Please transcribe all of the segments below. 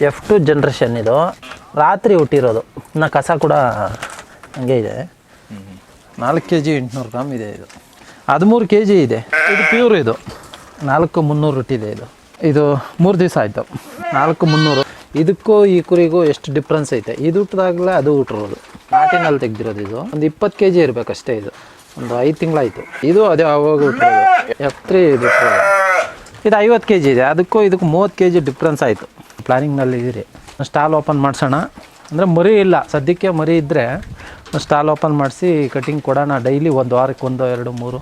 F two generation ಇದು. ರಾತ್ರಿ ಹುಟ್ಟಿರೋದು. ನಾ ಕಸ ಕೂಡ ಹಂಗೆ ಇದೆ. ನಾಲ್ಕು ಕೆ ಜಿ ಎಂಟುನೂರು ಗ್ರಾಮ್ ಇದೆ ಇದು. ಹದಿಮೂರು ಕೆ ಜಿ ಇದೆ. ಇದು ಪ್ಯೂರ್ ಇದು. ನಾಲ್ಕು ಮುನ್ನೂರು ಹುಟ್ಟಿದೆ ಇದು. ಇದು ಮೂರು ದಿವಸ ಆಯಿತು. ನಾಲ್ಕು ಮುನ್ನೂರು. ಇದಕ್ಕೂ ಈ ಕುರಿಗೂ ಎಷ್ಟು ಡಿಫ್ರೆನ್ಸ್ ಐತೆ? ಇದು ಹುಟ್ಟಿದಾಗಲೇ ಅದು ಹುಟ್ಟಿರೋದು. ನಾಟಿನಲ್ಲಿ ತೆಗ್ದಿರೋದು ಇದು. ಒಂದು ಇಪ್ಪತ್ತು ಕೆ ಜಿ ಇರಬೇಕಷ್ಟೇ ಇದು. ಒಂದು ಐದು ತಿಂಗಳಾಯಿತು. ಇದು ಅದೇ ಅವಾಗ ಹುಟ್ಟಿರೋದು. ಎಫ್ ತ್ರೀ ಇದು ಇದು ಐವತ್ತು ಕೆ ಜಿ ಇದೆ. ಅದಕ್ಕೂ ಇದಕ್ಕೂ ಮೂವತ್ತು ಕೆ ಜಿ ಡಿಫ್ರೆನ್ಸ್ ಆಯಿತು. ಪ್ಲಾನಿಂಗ್ನಲ್ಲಿ ಇದ್ದೀರಿ. ಸ್ಟಾಲ್ ಓಪನ್ ಮಾಡಿಸೋಣ. ಅಂದರೆ ಮರಿ ಇಲ್ಲ. ಸದ್ಯಕ್ಕೆ ಮರಿ ಇದ್ದರೆ ಸ್ಟಾಲ್ ಓಪನ್ ಮಾಡಿಸಿ ಕಟಿಂಗ್ ಕೊಡೋಣ. ಡೈಲಿ ಒಂದು ವಾರಕ್ಕೆ ಒಂದು, ಎರಡು, ಮೂರು.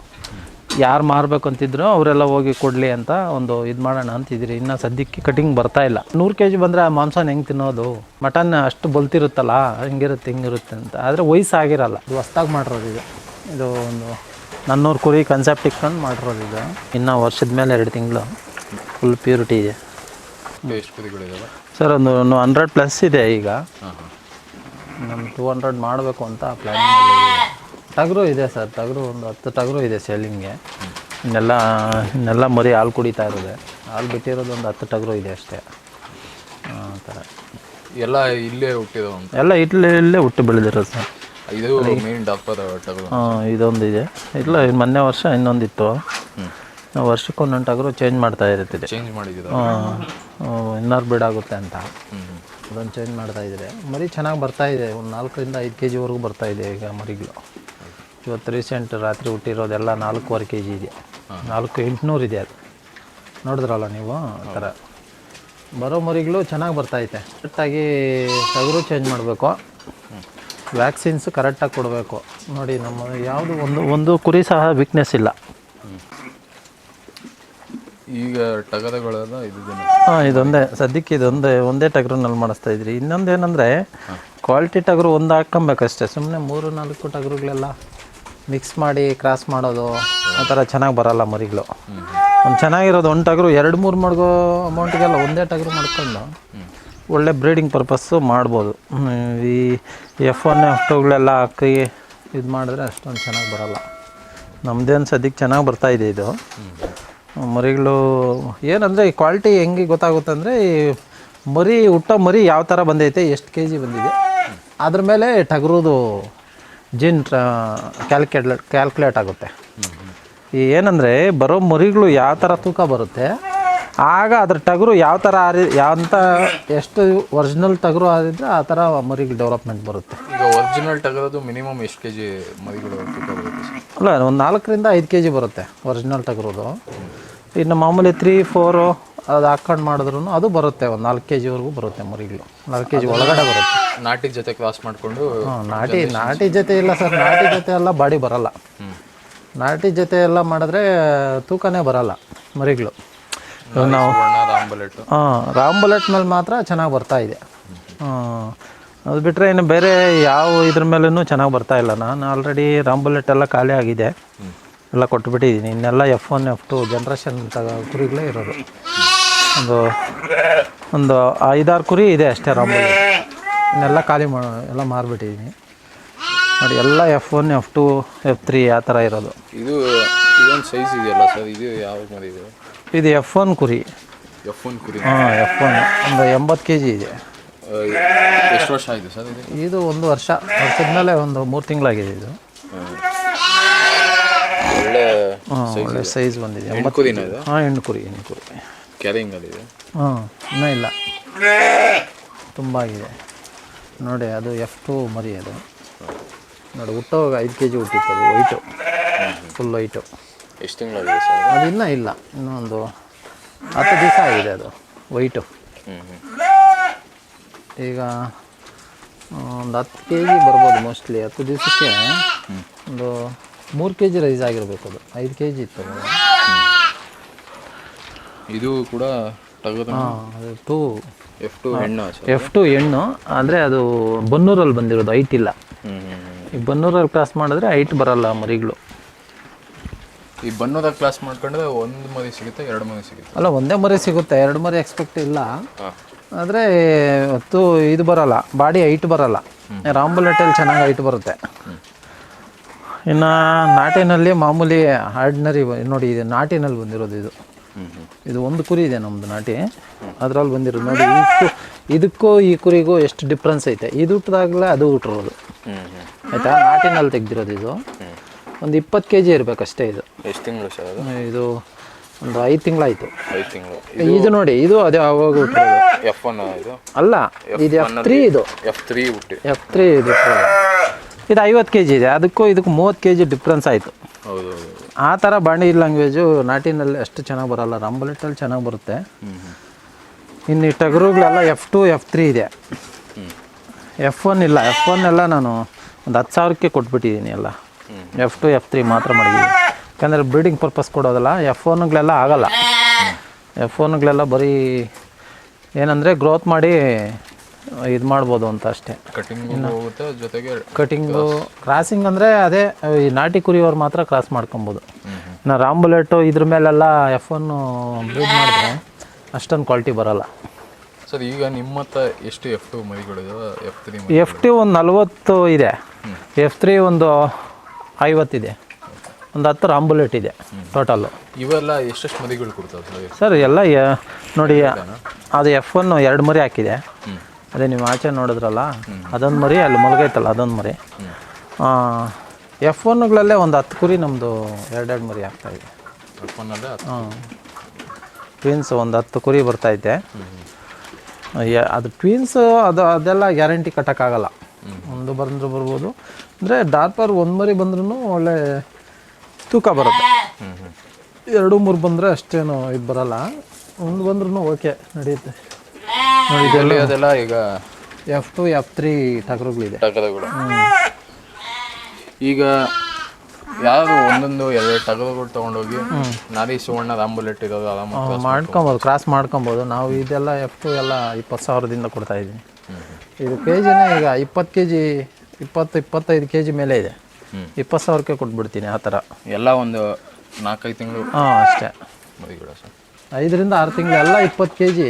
ಯಾರು ಮಾರಬೇಕು ಅಂತಿದ್ರು ಅವರೆಲ್ಲ ಹೋಗಿ ಕೊಡಲಿ ಅಂತ ಒಂದು ಇದು ಮಾಡೋಣ ಅಂತಿದ್ದೀರಿ. ಇನ್ನು ಸದ್ಯಕ್ಕೆ ಕಟಿಂಗ್ ಬರ್ತಾ ಇಲ್ಲ. ನೂರು ಕೆ ಜಿ ಬಂದರೆ ಆ ಮಾಂಸನ ಹೆಂಗೆ ತಿನ್ನೋದು? ಮಟನ್ ಅಷ್ಟು ಬಲ್ತಿರುತ್ತಲ್ಲ? ಹೆಂಗಿರುತ್ತೆ ಹೆಂಗಿರುತ್ತೆ ಅಂತ. ಆದರೆ ವಯಸ್ಸಾಗಿರಲ್ಲ. ಇದು ಹೊಸ್ದಾಗಿ ಮಾಡಿರೋದು ಇದು. ಇದು ಒಂದು ನನ್ನೂರು ಕುರಿ ಕನ್ಸೆಪ್ಟ್ ಇಟ್ಕೊಂಡು ಮಾಡಿರೋದು ಇದು. ಇನ್ನು ವರ್ಷದ ಮೇಲೆ ಎರಡು ತಿಂಗಳು. ಫುಲ್ ಪ್ಯೂರಿಟಿ ಇದೆ. ಎಷ್ಟು ಕುರಿಗಳಿದಾವೆ ಸರ್ ಒಂದು ಹಂಡ್ರೆಡ್ ಪ್ಲಸ್ ಇದೆ ಈಗ. ನಮ್ಮ ಟೂ ಹಂಡ್ರೆಡ್ ಮಾಡಬೇಕು ಅಂತ ಪ್ಲ್ಯಾನ್ ಟಗರು ಇದೆ ಸರ್ ಟಗರು ಒಂದು ಹತ್ತು ಟಗರು ಇದೆ ಸೇಲಿಂಗ್ಗೆ ಇನ್ನೆಲ್ಲ ಇನ್ನೆಲ್ಲ ಮರಿ ಹಾಲು ಕುಡಿತಾ ಇರೋದೆ. ಹಾಲು ಬಿಟ್ಟಿರೋದು ಒಂದು ಹತ್ತು ಟಗರು ಇದೆ ಅಷ್ಟೇ. ಆ ಥರ ಎಲ್ಲ ಇಲ್ಲೇ ಹುಟ್ಟಿದ ಅಂತ? ಎಲ್ಲ ಇಲ್ಲೇ ಇಲ್ಲೇ ಹುಟ್ಟು ಬೆಳೆದಿರೋದು ಸರ್ ಇದು ಮೇನ್ ಡಾಕ್ಟರ್ ಹಾಂ ಆ, ಇದೊಂದು ಇದೆ ಇಲ್ಲ ಮೊನ್ನೆ ವರ್ಷ ಇನ್ನೊಂದಿತ್ತು. ನಾವು ಟಗರು ಚೇಂಜ್ ಮಾಡ್ತಾ ಇರ್ತಿದೆ ಚೇಂಜ್ ಮಾಡಿದ್ದೀರ? ಇನ್ನಾರು ಬಿಡಾಗುತ್ತೆ ಅಂತ. ಅದೊಂದು ಅದನ್ನು ಚೇಂಜ್ ಮಾಡ್ತಾ ಇದ್ದಾರೆ ಮರಿ ಚೆನ್ನಾಗಿ ಬರ್ತಾ ಇದೆ. ಒಂದು ನಾಲ್ಕರಿಂದ ಐದು ಕೆ ಜಿವರೆಗೂ ಬರ್ತಾ ಇದೆ ಈಗ ಮರಿಗಳು. ಇವತ್ತು ರೀಸೆಂಟ್ ರಾತ್ರಿ ಹುಟ್ಟಿರೋದೆಲ್ಲ ನಾಲ್ಕೂವರೆ ಕೆ ಜಿ ಇದೆ ನಾಲ್ಕು ಎಂಟುನೂರು ಇದೆ ಅದು. ನೋಡಿದ್ರಲ್ಲ ನೀವು? ಆ ಥರ. ಬರೋ ಮರಿಗಳು ಚೆನ್ನಾಗಿ ಬರ್ತೈತೆ ಕರೆಕ್ಟಾಗಿ ಟಗರು ಚೇಂಜ್ ಮಾಡಬೇಕು. ವ್ಯಾಕ್ಸಿನ್ಸ್ ಕರೆಕ್ಟಾಗಿ ಕೊಡಬೇಕು. ನೋಡಿ ನಮ್ಮ ಯಾವುದು ಒಂದು ಒಂದು ಕುರಿ ಸಹ ವೀಕ್ನೆಸ್ ಇಲ್ಲ. ಈಗ ಟಗರಗಳೆಲ್ಲ ಇದಿದೆ ಹಾಂ ಇದೊಂದೇ. ಸದ್ಯಕ್ಕೆ ಇದೊಂದೇ ಒಂದೇ ಟಗರುನಲ್ಲಿ ಮಾಡಿಸ್ತಾ ಇದ್ರಿ. ಇನ್ನೊಂದು ಏನಂದರೆ ಕ್ವಾಲಿಟಿ ಟಗರು ಒಂದು ಹಾಕ್ಕೊಬೇಕಷ್ಟೇ. ಸುಮ್ಮನೆ ಮೂರು ನಾಲ್ಕು ಟಗರುಗಳೆಲ್ಲ ಮಿಕ್ಸ್ ಮಾಡಿ ಕ್ರಾಸ್ ಮಾಡೋದು ಆ ಥರ ಚೆನ್ನಾಗಿ ಬರಲ್ಲ ಮರಿಗಳು. ಒಂದು ಚೆನ್ನಾಗಿರೋದು ಒಂದು ಟಗರು ಎರಡು ಮೂರು ಮಡ್ಗೋ ಅಮೌಂಟಿಗೆಲ್ಲ ಒಂದೇ ಟಗರು ಮಾಡ್ಕೊಂಡು ಒಳ್ಳೆ ಬ್ರೀಡಿಂಗ್ ಪರ್ಪಸ್ಸು ಮಾಡ್ಬೋದು. ಈ ಎಫ್ ಒನ್ ಎಫ್ ಟುಗಳೆಲ್ಲ ಹಾಕಿ ಇದು ಮಾಡಿದ್ರೆ ಅಷ್ಟೊಂದು ಚೆನ್ನಾಗಿ ಬರಲ್ಲ. ನಮ್ಮದೇನು ಸದ್ಯಕ್ಕೆ ಚೆನ್ನಾಗಿ ಬರ್ತಾ ಇದೆ ಇದು. ಮರಿಗಳು ಏನಂದರೆ ಈ ಕ್ವಾಲಿಟಿ ಹೆಂಗೆ ಗೊತ್ತಾಗುತ್ತೆ ಅಂದರೆ ಈ ಮರಿ ಹುಟ್ಟೋ ಮರಿ ಯಾವ ಥರ ಬಂದೈತೆ ಎಷ್ಟು ಕೆ ಜಿ ಬಂದಿದೆ. ಅದ್ರ ಮೇಲೆ ಟಗರುದು ಜಿನ್ ಕ್ಯಾಲ್ಕುಲೇಟ್ ಕ್ಯಾಲ್ಕುಲೇಟ್ ಆಗುತ್ತೆ. ಈ ಏನಂದರೆ ಬರೋ ಮರಿಗಳು ಯಾವ ಥರ ತೂಕ ಬರುತ್ತೆ ಆಗ ಅದ್ರ ಟಗರು ಯಾವ ಥರ ಆರಿ ಯಾವ ಎಷ್ಟು ಒರಿಜಿನಲ್ ಟಗರು ಆರಿದ್ರೆ ಆ ಥರ ಮರಿಗಳು ಡೆವಲಪ್ಮೆಂಟ್ ಬರುತ್ತೆ. ಈಗ ಒರಿಜಿನಲ್ ಟಗರದು ಮಿನಿಮಮ್ ಎಷ್ಟು ಕೆ ಜಿ ಮರಿಗಳು ತೂಕ ಬರುತ್ತೆ? ಅಲ್ಲ ಒಂದು ನಾಲ್ಕರಿಂದ ಐದು ಕೆ ಜಿ ಬರುತ್ತೆ ಒರಿಜಿನಲ್ ಟಗರೋದು. ಇನ್ನು ಮಾಮೂಲಿ ತ್ರೀ ಫೋರು ಅದು ಹಾಕೊಂಡು ಮಾಡಿದ್ರು ಅದು ಬರುತ್ತೆ ಒಂದು ನಾಲ್ಕು ಕೆ ಜಿವರೆಗೂ ಬರುತ್ತೆ ಮರಿಗಳು ನಾಲ್ಕು ಕೆ ಜಿ ಒಳಗಡೆ ಬರುತ್ತೆ. ನಾಟಿ ಜೊತೆ ಕ್ರಾಸ್ ಮಾಡಿಕೊಂಡು ಹಾಂ ನಾಟಿ ನಾಟಿ ಜೊತೆ ಇಲ್ಲ ಸರ್ ನಾಟಿ ಜೊತೆ ಎಲ್ಲ ಬಾಡಿ ಬರಲ್ಲ. ನಾಟಿ ಜೊತೆ ಎಲ್ಲ ಮಾಡಿದ್ರೆ ತೂಕನೇ ಬರಲ್ಲ ಮರಿಗಳು. ನಾವು ಹಾಂ ರಾಮ್ ಮೇಲೆ ಮಾತ್ರ ಚೆನ್ನಾಗಿ ಬರ್ತಾ ಇದೆ. ಹಾಂ ಅದು ಬಿಟ್ಟರೆ ಇನ್ನು ಬೇರೆ ಯಾವ ಇದ್ರ ಮೇಲೂ ಚೆನ್ನಾಗಿ ಬರ್ತಾ ಇಲ್ಲ. ನಾನು ಆಲ್ರೆಡಿ ರಾಮ್ ಬುಲೆಟ್ ಎಲ್ಲ ಖಾಲಿ ಆಗಿದೆ. ಎಲ್ಲ ಕೊಟ್ಬಿಟ್ಟಿದ್ದೀನಿ. ಇನ್ನೆಲ್ಲ F one F two generation ತಗ ಕುರಿಗಳೇ ಇರೋದು. ಒಂದು ಒಂದು ಐದಾರು ಕುರಿ ಇದೆ ಅಷ್ಟೇ ರಾಮಲ್ಲಿ ಇನ್ನೆಲ್ಲ ಖಾಲಿ ಮಾ ಎಲ್ಲ ಮಾರಿಬಿಟ್ಟಿದ್ದೀನಿ. ನೋಡಿ ಎಲ್ಲ F one F two F three ಆ ಥರ ಇರೋದು. ಇದು ಇದೊಂದು ಸೈಜ್ ಇದೆಯಲ್ಲ ಸರ್ ಇದು ಯಾವ ಮರಿ ಇದೆ? ಇದು ಎಫ್ ಒನ್ ಕುರಿ. ಎಫ್ ಒನ್ ಕುರಿ. ಹಾಂ ಎಫ್ ಒನ್ ಒಂದು ಎಂಬತ್ತು ಕೆ ಜಿ ಇದೆ ಎಷ್ಟು ವರ್ಷ ಆಯಿತು ಸರ್ ಇದು? ಇದು ಒಂದು ವರ್ಷ. ವರ್ಷದ ಮೇಲೆ ಒಂದು ಮೂರು ತಿಂಗಳಾಗಿದೆ ಇದು. ಹಾಂ ಒಳ್ಳೆ ಸೈಜ್ ಬಂದಿದೆ. ಹೆಣ್ಣು ಕುರಿನ ಇದು? ಹಾಂ ಹೆಣ್ಣು ಕುರಿ ಹೆಣ್ಣು ಕುರಿ. ಕ್ಯಾರಿಂಗಲ್ಲಿ ಇದೆ? ಹಾಂ ಇನ್ನೂ ಇಲ್ಲ. ತುಂಬ ಆಗಿದೆ. ನೋಡಿ ಅದು ಎಫ್ ಟು ಮರಿ ಅದು. ನೋಡಿ ಹುಟ್ಟೋವಾಗ ಐದು ಕೆ ಜಿ ಹುಟ್ಟಿತ್ತು ಅದು ವೈಟು ಫುಲ್ ವೈಟು ಎಷ್ಟು ತಿಂಗಳಾಗಿದೆ ಸರ್ ಅದು ಇನ್ನೂ ಇಲ್ಲ. ಇನ್ನೊಂದು ಹತ್ತು ದಿವಸ ಆಗಿದೆ ಅದು ವೈಟು ಈಗ ಒಂದು ಹತ್ತು ಕೆ ಜಿ ಬರ್ಬೋದು ಮೋಸ್ಟ್ಲಿ ಹತ್ತು ದಿವಸಕ್ಕೆ ಒಂದು ಮೂರು ಕೆ ಜಿ ರೈಸ್ ಆಗಿರಬೇಕು ಅದು. ಐದು ಕೆ ಜಿ ಇತ್ತು ಇದು ಕೂಡ ಟೂ ಎಫ್ ಟು ಹೆಣ್ಣು ಎಫ್ ಟು ಹೆಣ್ಣು ಆದರೆ ಅದು ಬನ್ನೂರಲ್ಲಿ ಬಂದಿರೋದು ಐಟ್ ಇಲ್ಲ. ಈ ಬನ್ನೂರಲ್ಲಿ ಕ್ರಾಸ್ ಮಾಡಿದ್ರೆ ಐಟ್ ಬರಲ್ಲ ಮರಿಗಳು. ಈ ಬನ್ನೂರ ಕ್ಲಾಸ್ ಮಾಡ್ಕೊಂಡ್ರೆ ಒಂದು ಮರಿ ಸಿಗುತ್ತೆ ಎರಡು ಮರಿ ಸಿಗುತ್ತೆ. ಅಲ್ಲ ಒಂದೇ ಮರಿ ಸಿಗುತ್ತೆ ಎರಡು ಮರಿ ಎಕ್ಸ್ಪೆಕ್ಟ್ ಇಲ್ಲ. ಆದರೆ ಹೊತ್ತು ಇದು ಬರಲ್ಲ ಬಾಡಿ ಐಟ್ ಬರಲ್ಲ. ರಾಂಬುಲೆಟಲ್ಲಿ ಚೆನ್ನಾಗಿ ಐಟ್ ಬರುತ್ತೆ. ಇನ್ನು ನಾಟಿನಲ್ಲಿ ಮಾಮೂಲಿ ಆರ್ಡಿನರಿ ನೋಡಿ ಇದು ನಾಟಿನಲ್ಲಿ ಬಂದಿರೋದು ಇದು. ಇದು ಒಂದು ಕುರಿ ಇದೆ ನಮ್ಮದು ನಾಟಿ. ಅದರಲ್ಲಿ ಬಂದಿರೋದು ನೋಡಿ ಇದಕ್ಕೂ ಇದಕ್ಕೂ ಈ ಕುರಿಗೂ ಎಷ್ಟು ಡಿಫ್ರೆನ್ಸ್ ಐತೆ. ಇದು ಹುಟ್ಟಿದಾಗಲೇ ಅದು ಹುಟ್ಟಿರೋದು ಆಯಿತಾ? ನಾಟಿನಲ್ಲಿ ತೆಗ್ದಿರೋದು ಇದು. ಒಂದು ಇಪ್ಪತ್ತು ಕೆ ಜಿ ಇರಬೇಕಷ್ಟೇ ಇದು. ಎಷ್ಟು ತಿಂಗಳು ಸರ್ ಇದು ಒಂದು ಐದು ತಿಂಗಳಾಯಿತು. ಐದು ತಿಂಗಳು. ಇದು ನೋಡಿ ಇದು ಅದೇ ಅವಾಗ ಹುಟ್ಟಿರೋದು ಎಫ್ ಒನ್ ಇದು? ಅಲ್ಲ ಇದು ಎಫ್ ತ್ರೀ ಇದು. ಎಫ್ ತ್ರೀ ಹುಟ್ಟಿ ಎಫ್ ತ್ರೀ ಇದು ಇದು ಐವತ್ತು ಕೆ ಜಿ ಇದೆ. ಅದಕ್ಕೂ ಇದಕ್ಕೆ ಮೂವತ್ತು ಕೆ ಜಿ ಡಿಫ್ರೆನ್ಸ್ ಆಯಿತು ಆ ಥರ ಬಾಂಡಿ ಲ್ಯಾಂಗ್ವೇಜು ನಾಟಿನಲ್ಲಿ ಅಷ್ಟು ಚೆನ್ನಾಗಿ ಬರಲ್ಲ. ರಂಬಲೆಟ್ಟಲ್ಲಿ ಚೆನ್ನಾಗಿ ಬರುತ್ತೆ. ಇನ್ನು ಈ ಟಗರುಗಳೆಲ್ಲ ಎಫ್ ಟು ಎಫ್ ತ್ರೀ ಇದೆ. ಎಫ್ ಒನ್ ಇಲ್ಲ. ಎಫ್ ಒನ್ ಎಲ್ಲ ನಾನು ಒಂದು ಹತ್ತು ಸಾವಿರಕ್ಕೆ ಕೊಟ್ಬಿಟ್ಟಿದ್ದೀನಿ ಎಲ್ಲ. ಎಫ್ ಟು ಎಫ್ ತ್ರೀ ಮಾತ್ರ ಮಾಡಿದ್ದೀನಿ. ಯಾಕಂದರೆ ಬ್ರೀಡಿಂಗ್ ಪರ್ಪಸ್ ಕೊಡೋದಲ್ಲ ಎಫ್ ಒನ್ಗಳೆಲ್ಲ ಆಗಲ್ಲ. ಎಫ್ ಒನ್ಗಳೆಲ್ಲ ಬರೀ ಏನಂದರೆ ಗ್ರೋತ್ ಮಾಡಿ ಇದು ಮಾಡ್ಬೋದು ಅಂತ ಅಷ್ಟೇ. ಕಟಿಂಗ್ ಹೋಗುತ್ತೆ ಜೊತೆಗೆ ಕಟಿಂಗು ಕ್ರಾಸಿಂಗ್ ಅಂದರೆ ಅದೇ ಈ ನಾಟಿ ಕುರಿಯವ್ರು ಮಾತ್ರ ಕ್ರಾಸ್ ಮಾಡ್ಕೊಬೋದು. ಇನ್ನು ರಾಂಬುಲೆಟು ಇದ್ರ ಮೇಲೆಲ್ಲ ಎಫ್ ಒನ್ ಬ್ರೀಡ್ ಮಾಡಿದ್ರೆ ಅಷ್ಟೊಂದು ಕ್ವಾಲಿಟಿ ಬರಲ್ಲ. ಸರ್ ಈಗ ನಿಮ್ಮ ಹತ್ರ ಎಷ್ಟು ಎಫ್ ಟು ಮರಿಗಳಿದೆ ಎಫ್ ತ್ರೀ ಎಫ್ ಟಿ ಒಂದು ನಲ್ವತ್ತು ಇದೆ. ಎಫ್ ತ್ರೀ ಒಂದು ಐವತ್ತಿದೆ ಒಂದು ಹತ್ತು ರಾಂಬುಲೆಟ್ ಇದೆ ಟೋಟಲ್ಲು ಇವೆಲ್ಲ ಎಷ್ಟೆಷ್ಟು ಮರಿಗಳು ಕೊಡ್ತಾವೆ ಸರ್? ಎಲ್ಲ ನೋಡಿ ಅದು ಎಫ್ ಒನ್ ಎರಡು ಮರಿ ಹಾಕಿದೆ. ಅದೇ ನೀವು ಆಚೆ ನೋಡಿದ್ರಲ್ಲ ಅದೊಂದು ಮರಿ ಅಲ್ಲಿ ಮಲಗೈತಲ್ಲ ಅದೊಂದು ಮರಿ. ಎಫ್ ಒನ್ಗಳಲ್ಲೇ ಒಂದು ಹತ್ತು ಕುರಿ ನಮ್ಮದು ಎರಡೆರಡು ಮರಿ ಆಗ್ತಾಯಿದೆ ಇದೆ. ಒನ್ನಲ್ಲೇ ಹಾಂ ಟ್ವಿನ್ಸ್ ಒಂದು ಹತ್ತು ಕುರಿ ಬರ್ತೈತೆ ಯ- ಅದು ಟ್ವಿನ್ಸ್ ಅದು ಅದೆಲ್ಲ ಗ್ಯಾರಂಟಿ ಕಟ್ಟೋಕ್ಕಾಗಲ್ಲ. ಒಂದು ಬಂದರೂ ಬರ್ಬೋದು. ಅಂದರೆ ಡಾರ್ಪರ್ ಒಂದು ಮರಿ ಬಂದ್ರೂ ಒಳ್ಳೆ ತೂಕ ಬರುತ್ತೆ. ಹ್ಞೂ ಹ್ಞೂ ಎರಡು ಮೂರು ಬಂದರೆ ಅಷ್ಟೇನು ಇದು ಬರಲ್ಲ. ಒಂದು ಬಂದ್ರೂ ಓಕೆ ನಡೆಯುತ್ತೆ. ನೋಡಿ ಇದೆಲ್ಲ ಈಗ ಎಫ್ ಟು ಎಫ್ ತ್ರೀ ಟಗರುಗಳಿದೆ ಟಗರುಗಳು ಈಗ ಯಾರು ಒಂದೊಂದು ಎರಡು ಟಗರುಗಳು ತಗೊಂಡೋಗಿ ನಾರಿ ಸುವರ್ಣ ರಾಂಬುಲೆಟ್ ಇರೋದು ಅದ ಮಾಡ್ಕೊಬೋದು ಕ್ರಾಸ್ ಮಾಡ್ಕೊಬೋದು. ನಾವು ಇದೆಲ್ಲ ಎಫ್ ಟು ಎಲ್ಲ ಇಪ್ಪತ್ತು ಸಾವಿರದಿಂದ ಕೊಡ್ತಾ ಇದ್ದೀನಿ. ಇದು ಕೆ ಜಿನ ಈಗ ಇಪ್ಪತ್ತು ಕೆ ಜಿ ಇಪ್ಪತ್ತು ಇಪ್ಪತ್ತೈದು ಕೆ ಜಿ ಮೇಲೆ ಇದೆ. ಇಪ್ಪತ್ತು ಸಾವಿರಕ್ಕೆ ಕೊಟ್ಬಿಡ್ತೀನಿ ಆ ಥರ. ಎಲ್ಲ ಒಂದು ನಾಲ್ಕೈದು ತಿಂಗಳು ಹಾಂ ಅಷ್ಟೇ. ಐದರಿಂದ ಆರು ತಿಂಗಳು ಎಲ್ಲ ಇಪ್ಪತ್ತು ಕೆ ಜಿ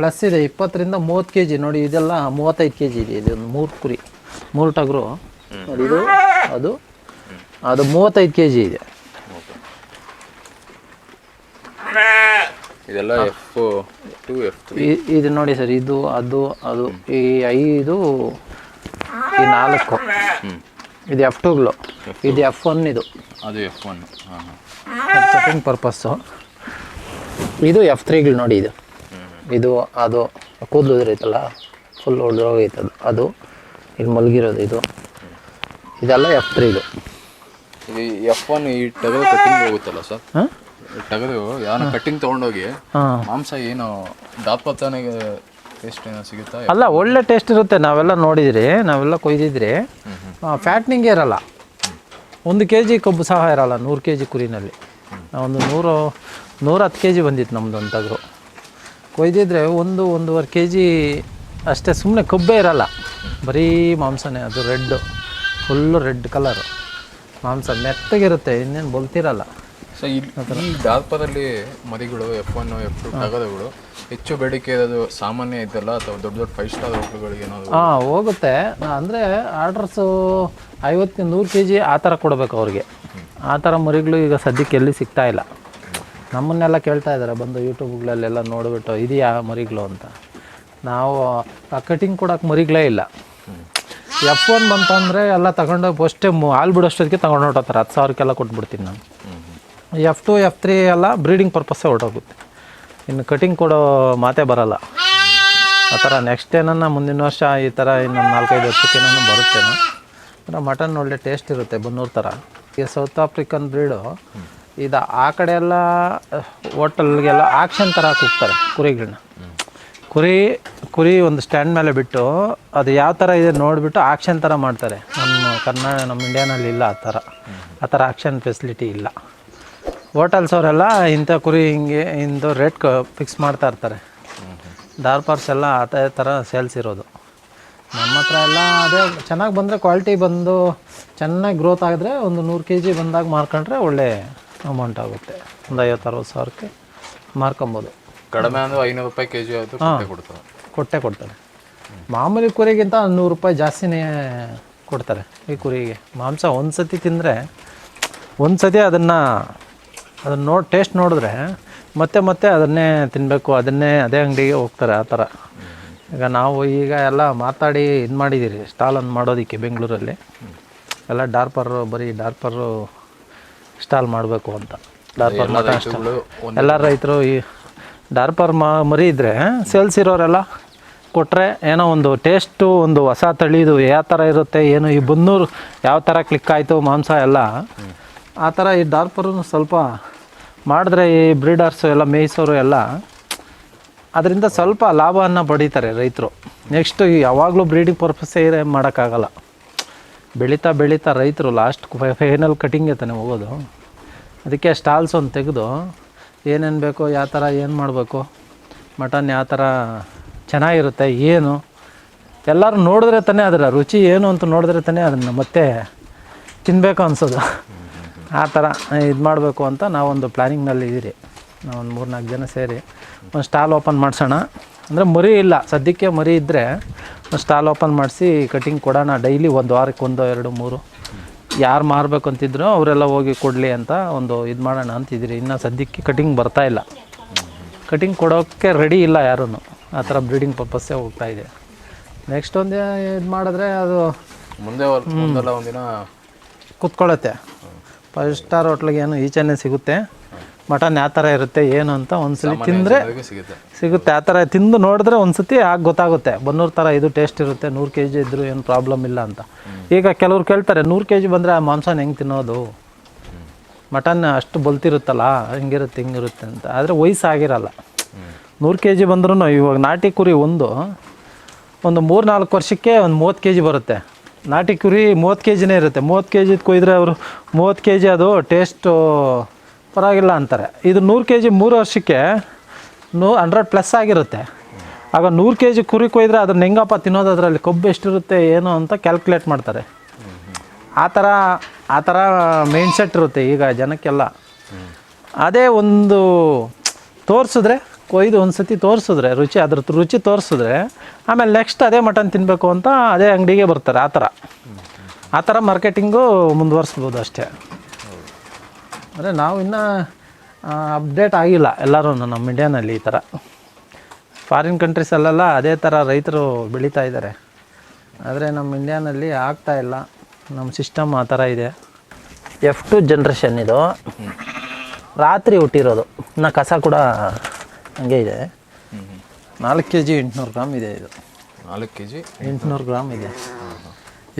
ಪ್ಲಸ್ ಇದೆ ಇಪ್ಪತ್ತರಿಂದ ಮೂವತ್ತು ಕೆ ಜಿ ನೋಡಿ ಇದೆಲ್ಲ ಮೂವತ್ತೈದು ಕೆ ಜಿ ಇದೆ ಇದೊಂದು ಮೂರು ಕುರಿ ಮೂರು ಟಗರು. ನೋಡಿ ಇದು ಅದು ಅದು ಮೂವತ್ತೈದು ಕೆ ಜಿ ಇದೆ. ಇದೆಲ್ಲ ಎಫ್ ಟು ಎಫ್ ಇದು ನೋಡಿ ಸರ್ ಇದು ಅದು ಅದು ಈ ಐದು ಈ ನಾಲ್ಕು. ಇದು ಎಫ್ ಟುಗಳು ಇದು ಎಫ್ ಒನ್ ಇದು. ಅದು ಎಫ್ ಒನ್ ಕಟಿಂಗ್ ಪರ್ಪಸ್ಸು ಇದು ಎಫ್ ತ್ರೀಗಳು ನೋಡಿ ಇದು. ಇದು ಅದು ಕೂದಲು ಇದ್ರೈತಲ್ಲ ಫುಲ್ ಹೊಡೆದೋಗೈತೆ ಅದು ಅದು ಇಲ್ಲಿ ಮಲಗಿರೋದು ಇದು. ಇದೆಲ್ಲ ಎಫ್ ತ್ರೀ ಇದು. ಎಫ್ ಒನ್ ಈ ಟಗರು ಕಟ್ಟಿಂಗ್ ಹೋಗುತ್ತಲ್ಲ ಸರ್ ಹಾಂ? ಟಗರು ಯಾವನ ಕಟ್ಟಿಂಗ್ ತೊಗೊಂಡೋಗಿ ಹಾಂ. ಮಾಂಸ ಏನು ದಾಪತ್ತಾನೆಗೆ ಟೇಸ್ಟ್ ಏನೋ ಸಿಗುತ್ತಾ? ಅಲ್ಲ ಒಳ್ಳೆ ಟೇಸ್ಟ್ ಇರುತ್ತೆ. ನಾವೆಲ್ಲ ನೋಡಿದ್ರಿ ನಾವೆಲ್ಲ ಕೊಯ್ದಿದ್ರಿ. ಫ್ಯಾಟ್ನಿಂಗ್ ಇರಲ್ಲ. ಒಂದು ಕೆ ಜಿ ಕಬ್ಬು ಸಹ ಇರಲ್ಲ ನೂರು ಕೆ ಜಿ ಕುರಿನಲ್ಲಿ ಒಂದು ನೂರು ನೂರ ಹತ್ತು ಕೆ ಜಿ ಬಂದಿತ್ತು ನಮ್ದು ಒಂದು ಟಗರು. ಕೊಯ್ದಿದ್ರೆ ಒಂದು ಒಂದೂವರೆ ಕೆ ಜಿ ಅಷ್ಟೇ ಸುಮ್ಮನೆ ಕೊಬ್ಬೆ ಇರಲ್ಲ. ಬರೀ ಮಾಂಸನೇ ಅದು ರೆಡ್ಡು. ಫುಲ್ಲು ರೆಡ್ ಕಲರು ಮಾಂಸ ಮೆತ್ತಗಿರುತ್ತೆ ಇನ್ನೇನು ಬಲ್ತಿರಲ್ಲ. ಸೊ ಈ ಡಾಲ್ಪದಲ್ಲಿ ಮರಿಗಳು ಎಫ್ ಒನ್ ಎಫ್ ಟು ಟಗರುಗಳು ಹೆಚ್ಚು ಬೇಡಿಕೆ ಇರೋದು ಸಾಮಾನ್ಯ ಇದೆಲ್ಲ ಅಥವಾ ದೊಡ್ಡ ದೊಡ್ಡ ಫೈವ್ ಸ್ಟಾರ್ ಹೋಟ್ಲುಗಳಿಗೆ ಹಾಂ ಹೋಗುತ್ತೆ. ಅಂದರೆ ಆರ್ಡ್ರಸ್ಸು ಐವತ್ತು ನೂರು ಕೆ ಜಿ ಆ ಥರ ಕೊಡಬೇಕು ಅವ್ರಿಗೆ. ಆ ಥರ ಮರಿಗಳು ಈಗ ಸದ್ಯಕ್ಕೆ ಎಲ್ಲಿ ಸಿಗ್ತಾ ಇಲ್ಲ. ನಮ್ಮನ್ನೆಲ್ಲ ಕೇಳ್ತಾ ಇದ್ದಾರೆ ಬಂದು ಯೂಟ್ಯೂಬ್ಗಳಲ್ಲೆಲ್ಲ ನೋಡಿಬಿಟ್ಟು ಇದೆಯಾ ಮರಿಗಳು ಅಂತ. ನಾವು, ಆ ಕಟಿಂಗ್ ಕೊಡೋಕೆ ಮರಿಗಳೇ ಇಲ್ಲ. ಎಫ್ ಒನ್ ಬಂತಂದರೆ ಎಲ್ಲ ತಗೊಂಡೋಗಿ ಅಷ್ಟೇ ಹಾಲು ಬಿಡೋಷ್ಟೊತ್ತಿಗೆ ತಗೊಂಡು ಹೊರಟೋತಾರೆ ಹತ್ತು ಸಾವಿರಕ್ಕೆಲ್ಲ ಕೊಟ್ಬಿಡ್ತೀನಿ ನಾನು. ಎಫ್ ಟು ಎಫ್ ತ್ರೀ ಎಲ್ಲ ಬ್ರೀಡಿಂಗ್ ಪರ್ಪಸ್ಸೇ ಹೊರಟೋಗುತ್ತೆ. ಇನ್ನು ಕಟಿಂಗ್ ಕೊಡೋ ಮಾತೇ ಬರಲ್ಲ. ಆ ಥರ ನೆಕ್ಸ್ಟ್ ಏನನ್ನ ಮುಂದಿನ ವರ್ಷ ಈ ಥರ ಇನ್ನೊಂದು ನಾಲ್ಕೈದು ವರ್ಷಕ್ಕೇನೋ ಬರುತ್ತೇನೋ. ಅಂದರೆ ಮಟನ್ ಒಳ್ಳೆ ಟೇಸ್ಟ್ ಇರುತ್ತೆ, ಬನ್ನೂರು ಥರ. ಈ ಸೌತ್ ಆಫ್ರಿಕನ್ ಬ್ರೀಡು ಇದು ಆ ಕಡೆ ಎಲ್ಲ ಹೋಟೆಲ್ಗೆಲ್ಲ ಆಕ್ಷನ್ ಥರ ಕೂಗ್ತಾರೆ ಕುರಿಗಳನ್ನ ಕುರಿ ಕುರಿ ಒಂದು ಸ್ಟ್ಯಾಂಡ್ ಮೇಲೆ ಬಿಟ್ಟು ಅದು ಯಾವ ಥರ ಇದೆ ನೋಡಿಬಿಟ್ಟು ಆಕ್ಷನ್ ಥರ ಮಾಡ್ತಾರೆ. ನಮ್ಮ ಕರ್ನಾಟಕ ನಮ್ಮ ಇಂಡಿಯಾನಲ್ಲಿ ಇಲ್ಲ ಆ ಥರ ಆ ಥರ ಆಕ್ಷನ್ ಫೆಸಿಲಿಟಿ ಇಲ್ಲ. ಹೋಟೆಲ್ಸ್ ಅವರೆಲ್ಲ ಇಂಥ ಕುರಿ ಹಿಂಗೆ ಇಂದು ರೇಟ್ ಫಿಕ್ಸ್ ಮಾಡ್ತಾ ಇರ್ತಾರೆ. ಡಾರ್ಪರ್ಸ್ ಎಲ್ಲ ಅದೇ ಥರ ಸೇಲ್ಸ್ ಇರೋದು. ನಮ್ಮ ಹತ್ರ ಎಲ್ಲ ಅದೇ ಚೆನ್ನಾಗಿ ಬಂದರೆ ಕ್ವಾಲಿಟಿ ಬಂದು ಚೆನ್ನಾಗಿ ಗ್ರೋತ್ ಆಗಿದ್ರೆ ಒಂದು ನೂರು ಕೆ ಜಿ ಬಂದಾಗ ಮಾರ್ಕೊಂಡ್ರೆ ಒಳ್ಳೆ ಅಮೌಂಟ್ ಆಗುತ್ತೆ. ಒಂದು ಐವತ್ತು ಅರವತ್ತು ಸಾವಿರಕ್ಕೆ ಮಾರ್ಕೊಬೋದು. ಕಡಿಮೆ ಅಂದರೆ ಐನೂರು ರೂಪಾಯಿ ಕೆ ಜಿ ಆಯಿತು ಕೊಟ್ಟೆ ಕೊಡ್ತಾರೆ. ಕೊಟ್ಟೆ ಕೊಡ್ತಾರೆ. ಮಾಮೂಲಿ ಕುರಿಗಿಂತ ನೂರು ರೂಪಾಯಿ ಜಾಸ್ತಿನೇ ಕೊಡ್ತಾರೆ ಈ ಕುರಿಗೆ. ಮಾಂಸ ಒಂದು ಸತಿ ತಿಂದರೆ ಒಂದು ಸತಿ ಅದನ್ನು ಅದನ್ನು ನೋಡಿ ಟೇಸ್ಟ್ ನೋಡಿದ್ರೆ ಮತ್ತೆ ಮತ್ತೆ ಅದನ್ನೇ ತಿನ್ನಬೇಕು ಅದನ್ನೇ ಅದೇ ಅಂಗಡಿಗೆ ಹೋಗ್ತಾರೆ ಆ ಥರ. ಈಗ ನಾವು ಈಗ ಎಲ್ಲ ಮಾತಾಡಿ ಇದು ಮಾಡಿದ್ದೀರಿ ಸ್ಟಾಲನ್ನು ಮಾಡೋದಕ್ಕೆ ಬೆಂಗಳೂರಲ್ಲಿ. ಎಲ್ಲ ಡಾರ್ಪರು ಬರೀ ಡಾರ್ಪರು ಸ್ಟಾಲ್ ಮಾಡಬೇಕು ಅಂತ. ಡಾರ್ಪರ್ ಎಲ್ಲ ರೈತರು ಈ ಡಾರ್ಪರ್ ಮ ಮರಿ ಇದ್ದರೆ ಸೇಲ್ಸ್ ಇರೋರೆಲ್ಲ ಕೊಟ್ಟರೆ ಏನೋ ಒಂದು ಟೇಸ್ಟು ಒಂದು ಹೊಸ ತಳಿದು ಯಾವ ಥರ ಇರುತ್ತೆ ಏನು ಈ ಬನ್ನೂರು ಯಾವ ಥರ ಕ್ಲಿಕ್ ಆಯಿತು ಮಾಂಸ ಎಲ್ಲ ಆ ಥರ ಈ ಡಾರ್ಪರು ಸ್ವಲ್ಪ ಮಾಡಿದ್ರೆ ಈ ಬ್ರೀಡರ್ಸು ಎಲ್ಲ ಮೇಯಿಸೋರು ಎಲ್ಲ ಅದರಿಂದ ಸ್ವಲ್ಪ ಲಾಭವನ್ನು ಪಡೀತಾರೆ ರೈತರು. ನೆಕ್ಸ್ಟು ಯಾವಾಗಲೂ ಬ್ರೀಡಿಂಗ್ ಪರ್ಪಸ್ಸೇ ಇದೆ ಮಾಡೋಕ್ಕಾಗಲ್ಲ. ಬೆಳೀತಾ ಬೆಳೀತಾ ರೈತರು ಲಾಸ್ಟ್ ಫೈನಲ್ ಕಟಿಂಗ್ ತಾನೇ ಹೋಗೋದು. ಅದಕ್ಕೆ ಸ್ಟಾಲ್ಸ್ ಒಂದು ತೆಗೆದು ಏನೇನು ಬೇಕೋ ಯಾವ ಥರ ಏನು ಮಾಡಬೇಕು, ಮಟನ್ ಯಾವ ಥರ ಚೆನ್ನಾಗಿರುತ್ತೆ, ಏನು, ಎಲ್ಲರೂ ನೋಡಿದ್ರೆ ತಾನೇ ಅದರ ರುಚಿ ಏನು ಅಂತ ನೋಡಿದ್ರೆ ತಾನೇ ಅದನ್ನು ಮತ್ತೆ ತಿನ್ನಬೇಕು ಅನ್ಸೋದು. ಆ ಥರ ಇದು ಮಾಡಬೇಕು ಅಂತ ನಾವೊಂದು ಪ್ಲ್ಯಾನಿಂಗ್ನಲ್ಲಿ ಇದ್ದೀರಿ ನಾವೊಂದು ಮೂರು ನಾಲ್ಕು ಜನ ಸೇರಿ ಒಂದು ಸ್ಟಾಲ್ ಓಪನ್ ಮಾಡಿಸೋಣ. ಅಂದರೆ ಮರಿ ಇಲ್ಲ, ಸದ್ಯಕ್ಕೆ ಮರಿ ಇದ್ದರೆ ಸ್ಟಾಲ್ ಓಪನ್ ಮಾಡಿಸಿ ಕಟಿಂಗ್ ಕೊಡೋಣ. ಡೈಲಿ ಒಂದು ವಾರಕ್ಕೆ ಒಂದು ಎರಡು ಮೂರು. ಯಾರು ಮಾರಬೇಕು ಅಂತಿದ್ರು ಅವರೆಲ್ಲ ಹೋಗಿ ಕೊಡಲಿ ಅಂತ ಒಂದು ಇದು ಮಾಡೋಣ ಅಂತಿದ್ದೀರಿ. ಇನ್ನು ಸದ್ಯಕ್ಕೆ ಕಟಿಂಗ್ ಬರ್ತಾ ಇಲ್ಲ. ಕಟಿಂಗ್ ಕೊಡೋಕ್ಕೆ ರೆಡಿ ಇಲ್ಲ ಯಾರೂ ಆ ಥರ ಬ್ರೀಡಿಂಗ್ ಪರ್ಪಸ್ಸೇ ಹೋಗ್ತಾ ಇದೆ. ನೆಕ್ಸ್ಟ್ ಒಂದು ಇದು ಮಾಡಿದ್ರೆ ಅದು ಮುಂದೆ ಒಂದಿನ ಕುತ್ಕೊಳ್ಳುತ್ತೆ ಫೈವ್ ಸ್ಟಾರ್ ಹೋಟ್ಲಿಗೆ ಏನು ಈಚೆನೇ ಸಿಗುತ್ತೆ. ಮಟನ್ ಯಾವ ಥರ ಇರುತ್ತೆ ಏನು ಅಂತ ಒಂದ್ಸಲಿ ತಿಂದರೆ ಸಿಗುತ್ತೆ. ಆ ಥರ ತಿಂದು ನೋಡಿದ್ರೆ ಒಂದ್ಸತಿ ಆಗ ಗೊತ್ತಾಗುತ್ತೆ. ಬನ್ನೂರು ಥರ ಇದು ಟೇಸ್ಟ್ ಇರುತ್ತೆ ನೂರು ಕೆ ಜಿ ಇದ್ದರೂ ಏನು ಪ್ರಾಬ್ಲಮ್ ಇಲ್ಲ ಅಂತ. ಈಗ ಕೆಲವ್ರು ಕೇಳ್ತಾರೆ ನೂರು ಕೆ ಜಿ ಬಂದರೆ ಆ ಮಾಂಸನ ಹೆಂಗೆ ತಿನ್ನೋದು? ಮಟನ್ ಅಷ್ಟು ಬಲ್ತಿರುತ್ತಲ್ಲ ಹಿಂಗಿರುತ್ತೆ ಹಿಂಗಿರುತ್ತೆ ಅಂತ. ಆದರೆ ವಯಸ್ಸಾಗಿರಲ್ಲ. ನೂರು ಕೆ ಜಿ ಬಂದ್ರೂ ಇವಾಗ ನಾಟಿ ಕುರಿ ಒಂದು ಒಂದು ಮೂರು ನಾಲ್ಕು ವರ್ಷಕ್ಕೆ ಒಂದು ಮೂವತ್ತು ಕೆ ಜಿ ಬರುತ್ತೆ. ನಾಟಿ ಕುರಿ ಮೂವತ್ತು ಕೆ ಜಿನೇ ಇರುತ್ತೆ. ಮೂವತ್ತು ಕೆ ಜಿದು ಕೊಯ್ದರೆ ಅವರು ಮೂವತ್ತು ಕೆ ಜಿ ಅದು ಟೇಸ್ಟು ಪರವಾಗಿಲ್ಲ ಅಂತಾರೆ. ಇದು ನೂರು ಕೆ ಜಿ ಮೂರು ವರ್ಷಕ್ಕೆ ನೂ ಹಂಡ್ರೆಡ್ ಪ್ಲಸ್ ಆಗಿರುತ್ತೆ. ಆಗ ನೂರು ಕೆ ಜಿ ಕುರಿ ಕೊಯ್ದರೆ ಅದನ್ನ ಹೆಂಗಪ್ಪ ತಿನ್ನೋದು ಅದರಲ್ಲಿ ಕೊಬ್ಬು ಎಷ್ಟಿರುತ್ತೆ, ಏನು ಅಂತ ಕ್ಯಾಲ್ಕುಲೇಟ್ ಮಾಡ್ತಾರೆ. ಆ ಥರ ಆ ಥರ ಮೈಂಡ್ ಸೆಟ್ ಇರುತ್ತೆ ಈಗ ಜನಕ್ಕೆಲ್ಲ. ಅದೇ ಒಂದು ತೋರಿಸಿದ್ರೆ, ಕೊಯ್ದು ಒಂದು ಸತಿ ತೋರಿಸಿದ್ರೆ, ರುಚಿ ಅದ್ರ ರುಚಿ ತೋರಿಸಿದ್ರೆ, ಆಮೇಲೆ ನೆಕ್ಸ್ಟ್ ಅದೇ ಮಟನ್ ತಿನ್ನಬೇಕು ಅಂತ ಅದೇ ಅಂಗಡಿಗೆ ಬರ್ತಾರೆ, ಆ ಥರ. ಆ ಥರ ಮಾರ್ಕೆಟಿಂಗು ಮುಂದುವರಿಸ್ಬೋದು ಅಷ್ಟೇ. ಅಂದರೆ ನಾವು ಇನ್ನೂ ಅಪ್ಡೇಟ್ ಆಗಿಲ್ಲ ಎಲ್ಲರೂ ನಮ್ಮ ಇಂಡಿಯಾನಲ್ಲಿ ಈ ಥರ ಫಾರಿನ್ ಕಂಟ್ರೀಸಲ್ಲೆಲ್ಲ ಅದೇ ಥರ ರೈತರು ಬೆಳೀತಾ ಇದ್ದಾರೆ ಆದರೆ ನಮ್ಮ ಇಂಡಿಯಾನಲ್ಲಿ ಆಗ್ತಾ ಇಲ್ಲ. ನಮ್ಮ ಸಿಸ್ಟಮ್ ಆ ಥರ ಇದೆ. ಎಫ್ ಟು ಜನ್ರೇಷನ್ ಇದು. ರಾತ್ರಿ ಹುಟ್ಟಿರೋದು. ಇನ್ನು ಕಸ ಕೂಡ ಹಂಗೆ ಇದೆ. ನಾಲ್ಕು ಕೆ ಜಿ ಎಂಟುನೂರು ಗ್ರಾಮ್ ಇದೆ ಇದು. ನಾಲ್ಕು ಕೆ ಜಿ ಎಂಟುನೂರು ಗ್ರಾಮ್ ಇದೆ.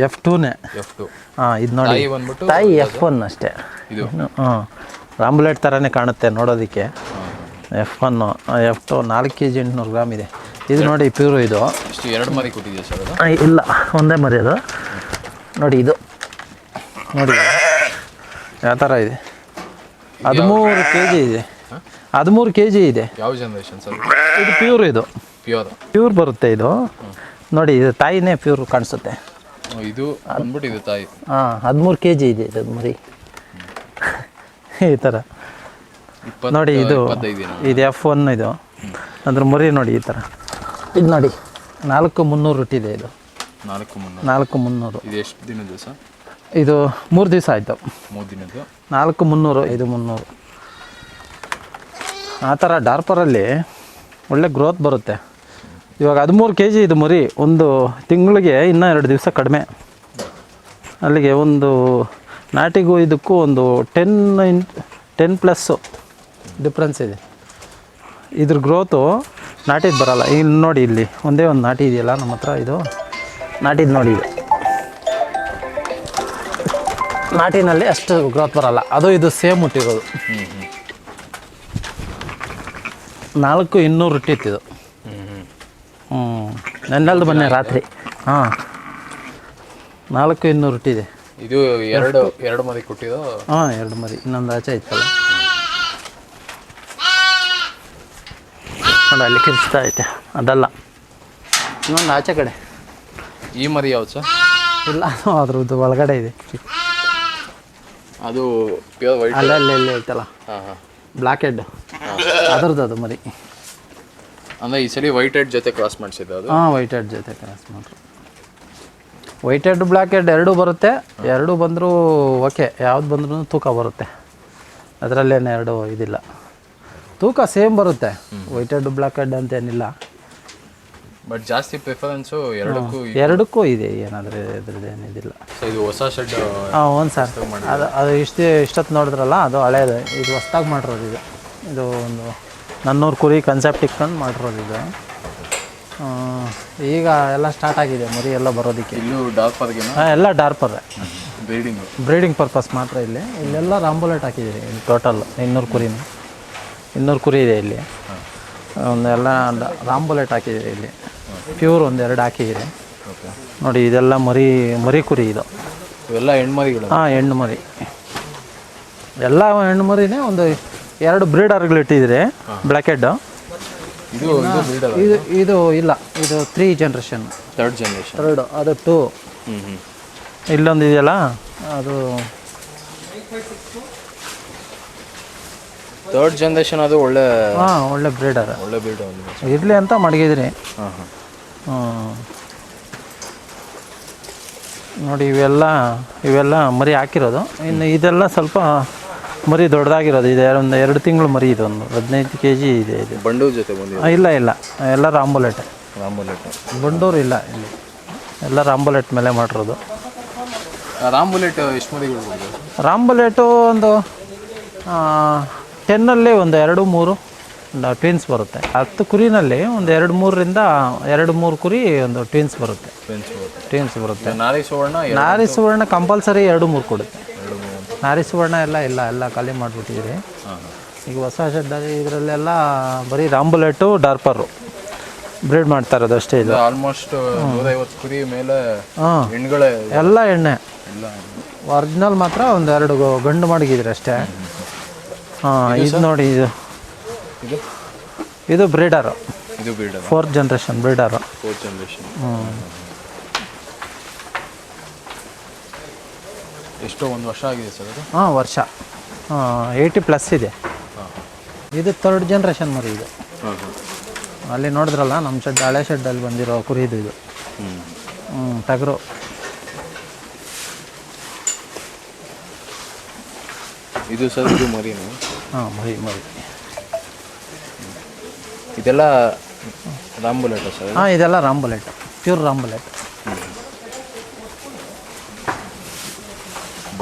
ಎಫ್ ಟೂನೇ ಎಫ್ ಟು ಹಾಂ ಇದು ನೋಡಿ. ತಾಯಿ ಬಂದ್ಬಿಟ್ಟು ತಾಯಿ ಎಫ್ ಒನ್ ಅಷ್ಟೇ. ಇದು. ಹಾಂ ರಾಂಬುಲೆಟ್ ಥರನೇ ಕಾಣುತ್ತೆ ನೋಡೋದಕ್ಕೆ. ಎಫ್ ಒನ್ನು ಎಫ್ ಟು ನಾಲ್ಕು ಕೆ ಜಿ ಎಂಟುನೂರು ಗ್ರಾಮ್ ಇದೆ. ಇದು ನೋಡಿ ಪ್ಯೂರು ಇದು. ಇಷ್ಟು ಎರಡು ಮರಿ ಕೊಟ್ಟಿದೆಯಾ ಸರ್ ಅದು? ಆ, ಇಲ್ಲ ಒಂದೇ ಮರಿ ಅದು. ನೋಡಿ ಇದು. ನೋಡಿ ಯಾವ ಥರ ಇದೆ? ಹದಿಮೂರು ಕೆ ಜಿ ಇದೆ ಹದಿಮೂರು ಕೆ ಜಿ ಇದೆ. ಯಾವ ಜನ್ರೇಷನ್ ಸರ್ ಇದು ಪ್ಯೂರ್ ಇದು. ಪ್ಯೂರ್ ಪ್ಯೂರ್ ಬರುತ್ತೆ ಇದು. ನೋಡಿ ಇದು ತಾಯಿನೇ ಪ್ಯೂರ್ ಕಾಣಿಸುತ್ತೆ. ಇದು ಬಂದ್ಬಿಟ್ಟು ಇದು ತಾಯಿ. ಹಾಂ ಹದಿಮೂರು ಕೆ ಜಿ ಇದೆ ಇದು ಮರಿ. ಈ ಥರ ನೋಡಿ ಇದು ಇದು ಎಫ್ ಒನ್ ಇದು. ಅದ್ರ ಮರಿ ನೋಡಿ ಈ ಥರ ಇದು ನೋಡಿ. ನಾಲ್ಕು ಮುನ್ನೂರು ಹುಟ್ಟಿದೆ ಇದು ನಾಲ್ಕು ಮುನ್ನೂರು. ನಾಲ್ಕು ಮುನ್ನೂರು. ಇದು ಎಷ್ಟು ದಿನದ ಸರ್? ಇದು ಮೂರು ದಿವಸ ಆಯಿತು. ಮೂರು ದಿನದ್ದು. ನಾಲ್ಕು ಮುನ್ನೂರು ಇದು ಮುನ್ನೂರು. ಆ ಥರ ಡಾರ್ಪರಲ್ಲಿ ಒಳ್ಳೆ ಗ್ರೋತ್ ಬರುತ್ತೆ. ಇವಾಗ ಹದಿಮೂರು ಕೆ ಜಿ ಇದು ಮರಿ, ಒಂದು ತಿಂಗಳಿಗೆ ಇನ್ನೂ ಎರಡು ದಿವಸ ಕಡಿಮೆ. ಅಲ್ಲಿಗೆ ಒಂದು ನಾಟಿಗೂ ಇದಕ್ಕೂ ಒಂದು ten in ten plus difference ಇದೆ. ಇದ್ರ ಗ್ರೋತು ನಾಟಿದ್ದು ಬರಲ್ಲ. ಇಲ್ಲಿ ನೋಡಿ ಇಲ್ಲಿ, ಒಂದೇ ಒಂದು ನಾಟಿ ಇದೆಯಲ್ಲ, ನಮ್ಮ ಹತ್ರ ಇದು ನಾಟಿದ್ದು ನೋಡಿ ಇದು. ನಾಟಿನಲ್ಲಿ ಅಷ್ಟು ಗ್ರೋತ್ ಬರಲ್ಲ. ಅದು ಇದು ಸೇಮ್ ಹುಟ್ಟಿರೋದು. ನಾಲ್ಕು ಇನ್ನೂರು ಹುಟ್ಟಿತ್ತು ಹ್ಞೂ ನೆನ್ನೆಲ್ದು ಬನ್ನಿ ರಾತ್ರಿ. ಹಾಂ. ನಾಲ್ಕು ಇನ್ನೂರು ಹುಟ್ಟಿದೆ. ಇದು ಎರಡು ಎರಡು ಮರಿ ಕೊಟ್ಟಿದ್ದು? ಹಾಂ ಎರಡು ಮರಿ. ಇನ್ನೊಂದು ಆಚೆ ಐತಲ್ಲ ನೋಡಿ ಅಲ್ಲಿ ಕಿರಿಸ್ತಾ ಐತೆ. ಅದಲ್ಲ. ಇನ್ನೊಂದು ಆಚೆ ಕಡೆ. ಈ ಮರಿ ಯಾವ್ದು ಸರ್? ಇಲ್ಲ ಅದ್ರದ್ದು ಒಳಗಡೆ ಇದೆ. ಅದು ಪ್ಯೂರ್ ವೈಟ್ ಅಲ್ಲೇ ಅಲ್ಲೇ ಅಲ್ಲೇ ಐತಲ್ಲ. ಹಾಂ ಹಾಂ. ಬ್ಲ್ಯಾಕ್ ಹೆಡ್ ಅದ್ರದ್ದು ಅದು ಮರಿ. ಅಂದರೆ ಈ ಸಲ ವೈಟ್ ಹೆಡ್ ಜೊತೆ ಕ್ರಾಸ್ ಮಾಡಿಸಿದ್ದು ಅದು? ಹಾಂ ವೈಟ್ ಹೆಡ್ ಜೊತೆ ಕ್ರಾಸ್ ಮಾಡ್ರು ವೈಟ್ ಹೆಡ್ ಬ್ಲ್ಯಾಕ್ ಹೆಡ್ ಎರಡೂ ಬರುತ್ತೆ. ಎರಡೂ ಬಂದರೂ ಓಕೆ ಯಾವ್ದು ಬಂದ್ರೂ ತೂಕ ಬರುತ್ತೆ. ಅದರಲ್ಲೇನು ಎರಡು ಇದಿಲ್ಲ. ತೂಕ ಸೇಮ್ ಬರುತ್ತೆ. ವೈಟ್ ಹೆಡ್ ಬ್ಲ್ಯಾಕ್ ಹೆಡ್ ಅಂತೇನಿಲ್ಲ ಬಟ್ ಜಾಸ್ತಿ ಪ್ರಿಫರೆನ್ಸು ಎರಡಕ್ಕೂ ಎರಡಕ್ಕೂ ಇದೆ. ಏನಾದರೂ ಇದ್ರದ್ದು ಏನಿದಿಲ್ಲ ಸೊ ಇದು ಹೊಸ ಶೆಡ್ ಹಾಂ ಒಂದು ಸರ್. ಅದು ಅದು ಇಷ್ಟು ಇಷ್ಟೊತ್ತು ನೋಡಿದ್ರಲ್ಲ ಅದು ಹಳೇದು. ಇದು ಹೊಸ್ದಾಗಿ ಮಾಡಿರೋದು ಇದು. ಇದು ಒಂದು ನನ್ನೂರು ಕುರಿ ಕನ್ಸೆಪ್ಟ್ ಇಟ್ಕೊಂಡು ಮಾಡಿರೋದು ಇದು ಈಗ ಎಲ್ಲ ಸ್ಟಾರ್ಟ್ ಆಗಿದೆ ಮರಿ ಎಲ್ಲ ಬರೋದಕ್ಕೆ. ಇಲ್ಲೂ ಹಾಂ ಎಲ್ಲ ಡಾರ್ಪರ್ ಬ್ರೀಡಿಂಗ್ ಬ್ರೀಡಿಂಗ್ ಪರ್ಪಸ್ ಮಾತ್ರ ಇಲ್ಲಿ. ಇಲ್ಲೆಲ್ಲ ರಾಂಬುಲೆಟ್ ಹಾಕಿದ್ದೀರಿ ಇಲ್ಲಿ ಟೋಟಲ್ ಇನ್ನೂರು ಕುರಿನ. ಇನ್ನೂರು ಕುರಿ ಇದೆ ಇಲ್ಲಿ. ಒಂದೆಲ್ಲ ರಾಂಬುಲೆಟ್ ಹಾಕಿದ್ದೀರಿ ಇಲ್ಲಿ. ಪ್ಯೂರ್ ಒಂದೆರಡು ಹಾಕಿದ್ದೀರಿ. ನೋಡಿ ಇದೆಲ್ಲ ಮರಿ ಮರಿ ಕುರಿ ಇದು. ಇವೆಲ್ಲ ಹೆಣ್ಮರಿಗಳು ಹಾಂ ಹೆಣ್ಣು ಮರಿ. ಎಲ್ಲ ಹೆಣ್ಣು ಮರಿನೇ ಒಂದು ಎರಡು ಬ್ರೀಡರ್ಗಳು ಇಟ್ಟಿದ್ದೀರಿ. ಬ್ಲ್ಯಾಕ್ ಹೆಡ್ಡು ಇದು ಇದು ಇದು ಇಲ್ಲ. ಇದು three generation third generation third ಅದು ಟೂ ಹ್ಞೂ ಹ್ಞೂ ಇಲ್ಲೊಂದು ಇದೆಯಲ್ಲ? ಅದು ಥರ್ಡ್ ಜನ್ರೇಷನ್ ಅದು ಒಳ್ಳೆ ಹಾಂ ಒಳ್ಳೆ ಬ್ರೀಡರ್ ಒಳ್ಳೆ ಬ್ರೀಡರ್ ಒಂದು ಇರಲಿ ಅಂತ ಮಡಗಿದ್ರಿ ಹಾಂ ಹಾಂ. ನೋಡಿ ಇವೆಲ್ಲ ಇವೆಲ್ಲ ಮರಿ ಹಾಕಿರೋದು. ಇನ್ನು ಇದೆಲ್ಲ ಸ್ವಲ್ಪ ಮರಿ ದೊಡ್ಡದಾಗಿರೋದು. ಇದೆ ಒಂದು ಎರಡು ತಿಂಗಳು ಮರಿ ಇದೆ ಒಂದು. ಹದಿನೈದು ಕೆ ಜಿ ಇದೆ ಇದು. ಬಂಡೂರು ಜೊತೆ ಬಂದಿದೆ ಆ, ಇಲ್ಲ ಇಲ್ಲ. ಎಲ್ಲ ರಾಂಬುಲೆಟ್. ರಾಂಬುಲೆಟ್. ಬಂಡೂರು ಇಲ್ಲ ಇಲ್ಲಿ. ಎಲ್ಲ ರಾಂಬುಲೆಟ್ ಮೇಲೆ ಮಾಡಿರೋದು. ರಾಂಬುಲೆಟ್ ಎಷ್ಟು ಮರಿಗಳು ಬಂದಿದೆ ರಾಂಬುಲೆಟು ಒಂದು ಟೆನ್ನಲ್ಲಿ ಒಂದು ಎರಡು ಮೂರು ಟ್ವಿನ್ಸ್ ಬರುತ್ತೆ. ಹತ್ತು ಕುರಿನಲ್ಲಿ ಒಂದು ಎರಡು ಮೂರರಿಂದ ಎರಡು ಮೂರು ಕುರಿ ಒಂದು ಟ್ವಿನ್ಸ್ ಬರುತ್ತೆ. ಫ್ರೆಂಡ್ಸ್ ಟ್ವಿನ್ಸ್ ಬರುತ್ತೆ. ನಾರಿ ಸುವರ್ಣ ನಾರಿ ಸುವರ್ಣ ಕಂಪಲ್ಸರಿ ಎರಡು ಮೂರು ಕೊಡುತ್ತೆ. ನಾರಿ ಸುವರ್ಣ ಎಲ್ಲ ಇಲ್ಲ ಎಲ್ಲ ಖಾಲಿ ಮಾಡಿಬಿಟ್ಟಿದ್ರಿ ಈಗ ಹೊಸ ಶೆಡ್ಡಲ್ಲಿ ಇದರಲ್ಲೆಲ್ಲ ಬರೀ ರಾಂಬುಲೆಟು ಡಾರ್ಪರು. ಬ್ರೀಡ್ ಮಾಡ್ತಾ ಇರೋದು ಅಷ್ಟೇ ಇದು. ಆಲ್ಮೋಸ್ಟ್ ನೂರೈವತ್ತು ಕುರಿ ಮೇಲೆ ಹೆಣ್ಗಳೇ ಎಲ್ಲ ಎಣ್ಣೆ. ಒರಿಜಿನಲ್ ಮಾತ್ರ ಒಂದು ಎರಡು ಗೊ- ಗಂಡು ಮಡಗಿದ್ರಿ ಅಷ್ಟೇ. ಹಾಂ ಇದು ನೋಡಿ ಇದು. ಇದು? ಇದು ಬ್ರೀಡರು. ಇದು breeder? Fourth generation breeder. Fourth generation ಹ್ಞೂ ಎಷ್ಟೋ ಒಂದು ವರ್ಷ ಆಗಿದೆ ಸರ್ ಅದು? ಹಾಂ ವರ್ಷ. ಹಾಂ ಏಯ್ಟಿ ಪ್ಲಸ್ ಇದೆ. ಇದು ಥರ್ಡ್ ಜನ್ರೇಷನ್ ಮರಿ ಇದು. ಹಾಂ ಹಾಂ. ಅಲ್ಲಿ ನೋಡಿದ್ರಲ್ಲ ನಮ್ಮ ಶೆಡ್ ಹಳೆ ಶೆಡ್ಡಲ್ಲಿ ಬಂದಿರೋ ಕುರಿ ಇದು. ಹ್ಞೂ ಹ್ಞೂ ಟಗರು ಇದು ಸರ್ ಇದು ಮರಿ ಹಾಂ ಮರಿ ಮರಿ. ಇದೆಲ್ಲ ರಾಂಬುಲೆಟ್ ಸರ್ ಹಾಂ ಇದೆಲ್ಲ ರಾಂಬುಲೆಟ್ ಪ್ಯೂರ್ ರಾಂಬುಲೆಟ್.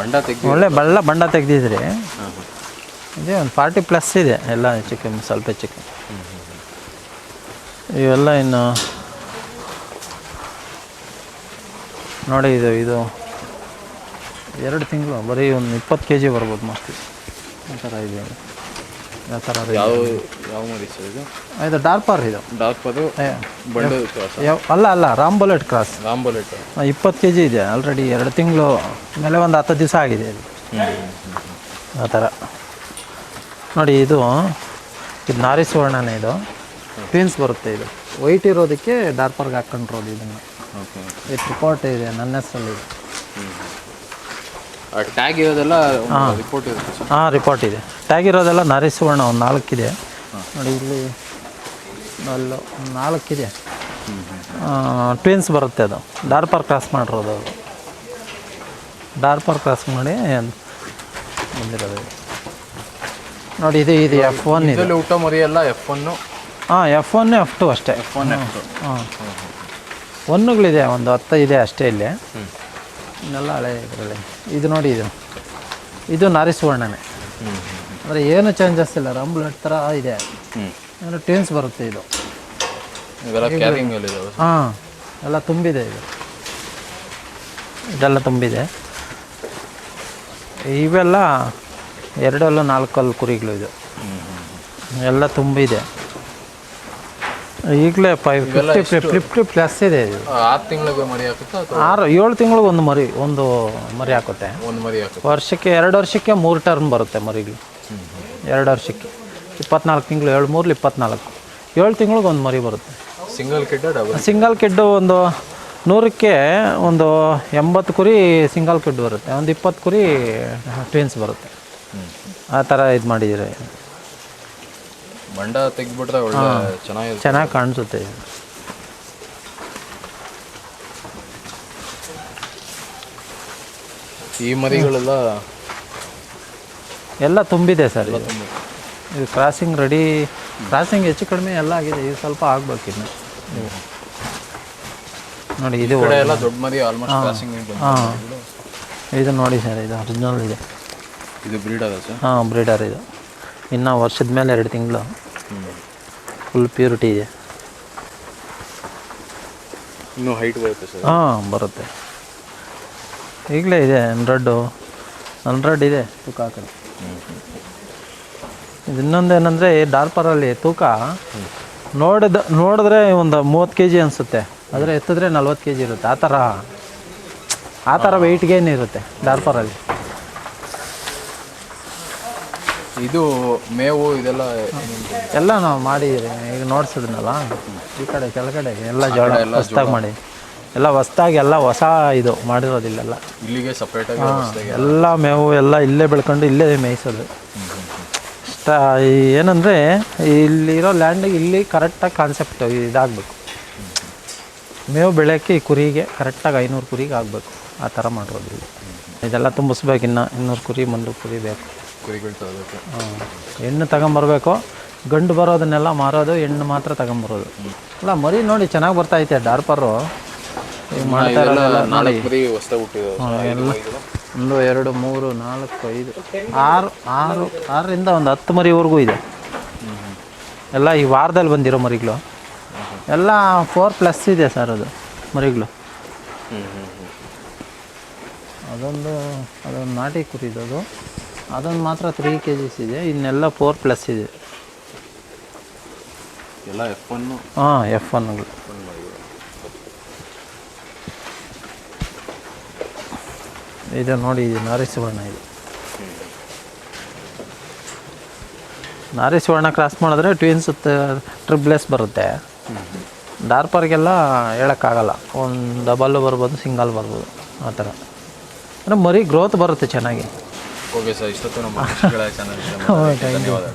ಬಂಡ ತೆಗ್ದು ಒಳ್ಳೆ ಬಳ್ಳ ಬಂಡ ತೆಗ್ದಿದ್ರಿ. ಇದೇ ಒಂದು ಫಾರ್ಟಿ ಪ್ಲಸ್ ಇದೆ ಎಲ್ಲ ಚಿಕನ್ ಸ್ವಲ್ಪ ಚಿಕನ್. ಇವೆಲ್ಲ ಇನ್ನು ನೋಡಿ ಇದು ಇದು ಎರಡು ತಿಂಗಳು ಬರೀ ಒಂದು ಇಪ್ಪತ್ತು ಕೆ ಜಿ ಬರ್ಬೋದು ಮಸ್ತಿ ಆ ಥರ ಇದೆ. ಯಾವ ಥರ. ಯಾವ ಯಾವ ಮರಿ ಸರ್ ಇದು? ಇದು ಡಾರ್ಪರ್ ಇದು. ಡಾರ್ಕ್ ಅದು ಕ್ರಾಸ್ ಯಾವ ಅಲ್ಲ ಅಲ್ಲ ರಾಂಬುಲೆಟ್ ಕ್ರಾಸ್ ರಾಂಬುಲೆಟ್ ಇಪ್ಪತ್ತು ಕೆ ಜಿ ಇದೆ ಆಲ್ರೆಡಿ ಎರಡು ತಿಂಗಳು ಮೇಲೆ ಒಂದು ಹತ್ತು ದಿವಸ ಆಗಿದೆ ಇದು. ಆ ಥರ. ನೋಡಿ ಇದು ಇದು ನಾರಿ ಸುವರ್ಣನೇ ಇದು. ಟ್ವಿನ್ಸ್ ಬರುತ್ತೆ ಇದು. ವೈಟ್ ಇರೋದಕ್ಕೆ ಡಾರ್ಪರ್ಗೆ ಹಾಕ್ಕೊಂಡಿರೋದು ಇದನ್ನು. ಇದು ರಿಪೋರ್ಟ್ ಇದೆ ನನ್ನ ಹೆಸರಲ್ಲಿ. ಇದೆ ಟ್ಯಾಗ್ ಇರೋದೆಲ್ಲ ರಿಪೋರ್ಟ್ ಇದೆ ಹಾಂ ರಿಪೋರ್ಟ್ ಇದೆ. ಟ್ಯಾಗ್ ಇರೋದೆಲ್ಲ ನಾರಿ ಸುವರ್ಣ ಒಂದು ನಾಲ್ಕಿದೆ. ನೋಡಿ ಇಲ್ಲಿ ಅಲ್ಲ ನಾಲ್ಕಿದೆ. ಟ್ವಿನ್ಸ್ ಬರುತ್ತೆ ಅದು. ಡಾರ್ಪರ್ ಕ್ರಾಸ್ ಮಾಡಿರೋದು ಅದು. ಡಾರ್ಪರ್ ಕ್ರಾಸ್ ಮಾಡಿ ಬಂದಿರೋದು ನೋಡಿ ಇದು ಇದು ಎಫ್ ಒನ್ ಇದೆ. ಇದರಲ್ಲಿ ಊಟ ಮರಿ ಎಲ್ಲ ಎಫ್ ಒನ್ನು ಹಾಂ ಎಫ್ ಒನ್ ಎಫ್ ಟು ಅಷ್ಟೇ. ಎಫ್ ಒನ್ ಎಫ್ ಟು ಹಾಂ ಒನ್ನುಗಳಿದೆ ಒಂದು ಹತ್ತು ಇದೆ ಅಷ್ಟೇ ಇಲ್ಲಿ. ಇನ್ನೆಲ್ಲ ಹಳೆ ಇದರಲ್ಲಿ. ಇದು ನೋಡಿ ಇದು. ಇದು ನಾರಿ ಸುವರ್ಣನೇ ಹ್ಞೂ ಅಂದರೆ ಏನು ಚೇಂಜಸ್ ಇಲ್ಲ. ರಂಬ್ಲೆಟ್ ಥರ ಇದೆ. ಹ್ಮ್. ಅಂದರೆ ಟೇನ್ಸ್ ಬರುತ್ತೆ ಇದು. ಹಾಂ ಎಲ್ಲ ತುಂಬಿದೆ ಇದು ಇದೆಲ್ಲ ತುಂಬಿದೆ. ಇವೆಲ್ಲ ಎರಡಲ್ಲೂ ನಾಲ್ಕಲ್ಲ ಕುರಿಗಳು ಇದು. ಎಲ್ಲ ತುಂಬಿದೆ. ಈಗಲೇ ಫೈವ್ ಫಿಫ್ಟಿ ಫಿಫ್ಟಿ ಪ್ಲಸ್ ಇದೆ ಇದು. ಆರು ತಿಂಗಳಿಗೆ ಮರಿ ಹಾಕುತ್ತೆ ಆರು ಏಳು ತಿಂಗಳಿಗೆ ಒಂದು ಮರಿ ಒಂದು ಮರಿ ಹಾಕುತ್ತೆ. ಒಂದು ಮರಿ ಹಾಕುತ್ತೆ. ವರ್ಷಕ್ಕೆ ಎರಡು ವರ್ಷಕ್ಕೆ ಮೂರು ಟರ್ಮ್ ಬರುತ್ತೆ ಮರಿಗಳು. ಎರಡು ವರ್ಷಕ್ಕೆ. ಇಪ್ಪತ್ನಾಲ್ಕು ತಿಂಗಳು ಏಳು ಮೂರಲ್ಲಿ ಇಪ್ಪತ್ನಾಲ್ಕು. ಏಳು ತಿಂಗಳಿಗೆ ಒಂದು ಮರಿ ಬರುತ್ತೆ. ಸಿಂಗಲ್ ಕಿಡ್ ಸಿಂಗಲ್ ಕಿಡ್ಡು ಒಂದು ನೂರಕ್ಕೆ ಒಂದು ಎಂಬತ್ತು ಕುರಿ ಸಿಂಗಲ್ ಕಿಡ್ ಬರುತ್ತೆ. ಒಂದು ಇಪ್ಪತ್ತು ಕುರಿ ಟ್ವಿನ್ಸ್ ಬರುತ್ತೆ. ಆ ಥರ ಇದು ಮಾಡಿದ್ದೀರಿ. ಬಂಡ ತೆಗೆದ್ಬಿಟ್ರೆ ಒಳ್ಳೆ ಚೆನ್ನಾಗಿರುತ್ತೆ. ಚೆನ್ನಾಗಿ ಕಾಣಿಸುತ್ತೆ. ಈ ಮರಿಗಳೆಲ್ಲ ಎಲ್ಲ ತುಂಬಿದೆ ಸರ್ ಇದು. ಇದು ಕ್ರಾಸಿಂಗ್ ರೆಡಿ ಕ್ರಾಸಿಂಗ್ ಹೆಚ್ಚು ಕಡಿಮೆ ಎಲ್ಲ ಆಗಿದೆ ಇದು ಸ್ವಲ್ಪ ಆಗ್ಬೇಕು. ನೋಡಿ ಇದು ಈ ಕಡೆ ಎಲ್ಲ ದೊಡ್ಡ ಮರಿ ಆಲ್ಮೋಸ್ಟ್ ಕ್ರಾಸಿಂಗ್ ಹಾಂ. ಇದು ನೋಡಿ ಸರ್ ಇದು ಒರಿಜಿನಲ್ ಇದೆ. ಇದು ಬ್ರೀಡ್ ಅದ ಸರ್? ಹಾಂ ಬ್ರೀಡರ್ ಇದು. ಇನ್ನು ವರ್ಷದ ಮೇಲೆ ಎರಡು ತಿಂಗಳು. ಫುಲ್ ಪ್ಯೂರಿಟಿ ಇದೆ. ಇನ್ನೂ ಹೈಟ್ ಬರುತ್ತೆ ಸರ್? ಹಾಂ ಬರುತ್ತೆ. ಈಗಲೇ ಇದೆ ಹಂಡ್ರೆಡ್ಡು ಹಂಡ್ರೆಡ್ ಇದೆ. ತೂಕ ಹಾಕಿ ಇದು ಇನ್ನೊಂದು ಏನಂದರೆ ಡಾರ್ಪರಲ್ಲಿ ತೂಕ ನೋಡಿದ ನೋಡಿದ್ರೆ ಒಂದು ಮೂವತ್ತು ಕೆ ಜಿ ಅನಿಸುತ್ತೆ. ಆದರೆ ಎತ್ತಿದ್ರೆ ನಲ್ವತ್ತು ಕೆ ಜಿ ಇರುತ್ತೆ. ಆ ಥರ ಆ ಥರ ವೆಯ್ಟ್ಗೇನು ಇರುತ್ತೆ ಡಾರ್ಪರಲ್ಲಿ ಇದು ಮೇವು ಇದೆಲ್ಲ? ಎಲ್ಲ ನಾವು ಮಾಡಿದ್ದೀರಿ ಈಗ ನೋಡ್ಸಿದ್ನಲ್ಲ? ಈ ಕಡೆ ಕೆಳಗಡೆ ಎಲ್ಲ ಜೋಳ ಎಲ್ಲ ಮಾಡಿ. ಎಲ್ಲ ಹೊಸ್ದಾಗಿ ಎಲ್ಲ ಹೊಸ ಇದು ಮಾಡಿರೋದಿಲ್ಲೆಲ್ಲ ಇಲ್ಲಿಗೆ ಸಪ್ರೇಟಾಗಿ ಎಲ್ಲ. ಮೇವು ಎಲ್ಲ ಇಲ್ಲೇ ಬೆಳ್ಕೊಂಡು ಇಲ್ಲೇ ಮೇಯಿಸೋದು. ಇಷ್ಟ ಏನಂದರೆ ಇಲ್ಲಿರೋ ಲ್ಯಾಂಡಿಗೆ ಇಲ್ಲಿ ಕರೆಕ್ಟಾಗಿ ಕಾನ್ಸೆಪ್ಟ್ ಇದಾಗಬೇಕು. ಮೇವು ಬೆಳೆಯೋಕ್ಕೆ ಈ ಕುರಿಗೆ ಕರೆಕ್ಟಾಗಿ ಐನೂರು ಕುರಿಗೆ ಆಗಬೇಕು. ಆ ಥರ ಮಾಡಿರೋದು ಇದೆಲ್ಲ ತುಂಬಿಸ್ಬೇಕು ಇನ್ನು ಇನ್ನೂರು ಕುರಿ ಮುನ್ನೂರು ಕುರಿ ಬೇಕು. ಕುರಿಗಳು ತಗೋಬೇಕು. ಹ್ಮ್. ಹೆಣ್ಣು ತಗೊಂಬರ್ಬೇಕು. ಗಂಡು ಬರೋದನ್ನೆಲ್ಲ ಮಾರೋದು ಹೆಣ್ಣು ಮಾತ್ರ ತಗೊಂಬರೋದು. ಅಲ್ಲ ಮರಿ ನೋಡಿ ಚೆನ್ನಾಗಿ ಬರ್ತಾ ಐತೆ ಡಾರ್ಪರು. ಒಂದು ಎರಡು ಮೂರು ನಾಲ್ಕು ಐದು ಆರು ಆರು ಆರರಿಂದ ಒಂದು ಹತ್ತು ಮರಿವರೆಗೂ ಇದೆ. ಎಲ್ಲ ಈ ವಾರದಲ್ಲಿ ಬಂದಿರೋ ಮರಿಗಳು. ಎಲ್ಲ ಫೋರ್ ಪ್ಲಸ್ ಇದೆ ಸರ್ ಅದು ಮರಿಗಳು. ಅದೊಂದು ಅದೊಂದು ನಾಟಿ ಕುರಿದು ಅದು ಅದೊಂದು ಮಾತ್ರ ತ್ರೀ ಕೆ ಜಿಸ್ ಇದೆ ಇನ್ನೆಲ್ಲ ಫೋರ್ ಪ್ಲಸ್ ಇದೆ. ಎಲ್ಲ ಎಫ್ ಒನ್ನು ಹಾಂ ಎಫ್ ಒನ್ಗಳು ಇದು ನೋಡಿ ಇದು ನಾರಿ ಸುವರ್ಣ ಇದು ನಾರಿ ಸುವರ್ಣ ಕ್ರಾಸ್ ಮಾಡಿದ್ರೆ ಟ್ವಿನ್ಸ್ ಟ್ರಿಪ್ಲೆಸ್ ಬರುತ್ತೆ. ಡಾರ್ಪರ್ಗೆಲ್ಲ ಹೇಳೋಕ್ಕಾಗಲ್ಲ. ಒಂದು ಡಬಲ್ಲು ಬರ್ಬೋದು ಸಿಂಗಲ್ ಬರ್ಬೋದು ಆ ಥರ. ಅಂದರೆ ಮರಿ ಗ್ರೋತ್ ಬರುತ್ತೆ ಚೆನ್ನಾಗಿ. ಓಕೆ ಸರ್ ಇಷ್ಟೊತ್ತು ನಮ್ಮ ಧನ್ಯವಾದ